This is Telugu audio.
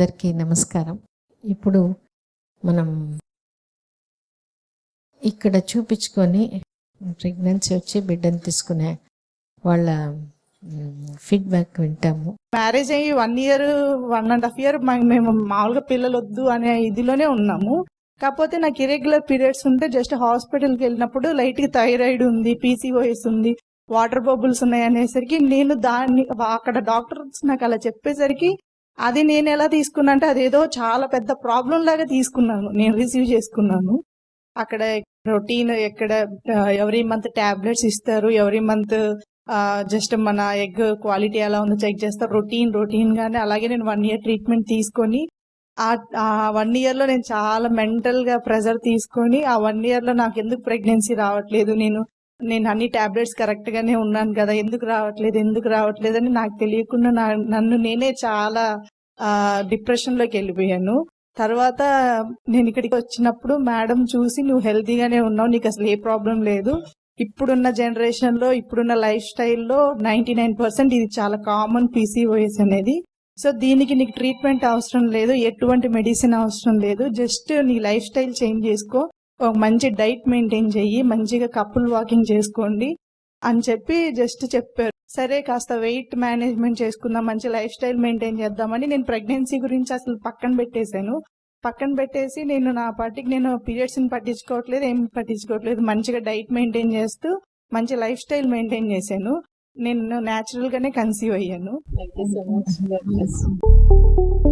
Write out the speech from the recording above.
అందరికీ నమస్కారం. ఇప్పుడు మనం ఇక్కడ చూపించుకొని ప్రెగ్నెన్సీ వచ్చి బిడ్డను తీసుకునే వాళ్ళ ఫీడ్బ్యాక్ వింటాము. మ్యారేజ్ అయ్యి one year one and half year మేము మామూలుగా పిల్లలు వద్దు అనే ఇదిలోనే ఉన్నాము. కాకపోతే నాకు ఇరెగ్యులర్ పీరియడ్స్ ఉంటే జస్ట్ హాస్పిటల్కి వెళ్ళినప్పుడు లైట్గా థైరాయిడ్ ఉంది పీసీఓఎస్ ఉంది వాటర్ బబుల్స్ ఉన్నాయి అనేసరికి నేను దాన్ని అక్కడ డాక్టర్స్ నాకు అలా చెప్పేసరికి అది నేను ఎలా తీసుకున్నా అంటే అదేదో చాలా పెద్ద ప్రాబ్లం లాగా తీసుకున్నాను. నేను రిసీవ్ చేసుకున్నాను. అక్కడ రొటీన్ ఎక్కడ ఎవరీ మంత్ టాబ్లెట్స్ ఇస్తారు. ఎవరీ మంత్ జస్ట్ మన ఎగ్ క్వాలిటీ ఎలా ఉందో చెక్ చేస్తారు. రొటీన్ రొటీన్ గానే అలాగే నేను వన్ ఇయర్ ట్రీట్మెంట్ తీసుకొని ఆ వన్ ఇయర్లో నేను చాలా మెంటల్గా ప్రెజర్ తీసుకొని ఆ వన్ ఇయర్లో నాకు ఎందుకు ప్రెగ్నెన్సీ రావట్లేదు? నేను నేను అన్ని టాబ్లెట్స్ కరెక్ట్ గానే ఉన్నాను కదా ఎందుకు రావట్లేదు ఎందుకు రావట్లేదు అని నాకు తెలియకుండా నా- నన్ను నేనే చాలా డిప్రెషన్లోకి వెళ్ళిపోయాను. తర్వాత నేను ఇక్కడికి వచ్చినప్పుడు మేడం చూసి నువ్వు హెల్తీగానే ఉన్నావు నీకు అసలు ఏ ప్రాబ్లం లేదు. ఇప్పుడున్న జనరేషన్లో ఇప్పుడున్న లైఫ్ స్టైల్లో నైన్టీ నైన్ పర్సెంట్ ఇది చాలా కామన్ పీసీఓఎస్ అనేది. సో దీనికి నీకు ట్రీట్మెంట్ అవసరం లేదు ఎటువంటి మెడిసిన్ అవసరం లేదు. జస్ట్ నీ లైఫ్ స్టైల్ చేంజ్ చేసుకో. ఒక మంచి డైట్ మెయింటైన్ చెయ్యి మంచిగా కపుల్ వాకింగ్ చేసుకోండి అని చెప్పి జస్ట్ చెప్పారు. సరే కాస్త వెయిట్ మేనేజ్మెంట్ చేసుకుందాం మంచి లైఫ్ స్టైల్ మెయింటైన్ చేద్దామని నేను ప్రెగ్నెన్సీ గురించి అసలు పక్కన పెట్టేశాను. పక్కన పెట్టేసి నేను నా పాటికి నేను పీరియడ్స్ని పట్టించుకోవట్లేదు ఏం పట్టించుకోవట్లేదు. మంచిగా డైట్ మెయింటైన్ చేస్తూ మంచి లైఫ్ స్టైల్ మెయింటైన్ చేశాను. నేను న్యాచురల్ గానే కన్సీవ్ అయ్యాను. Thank you so much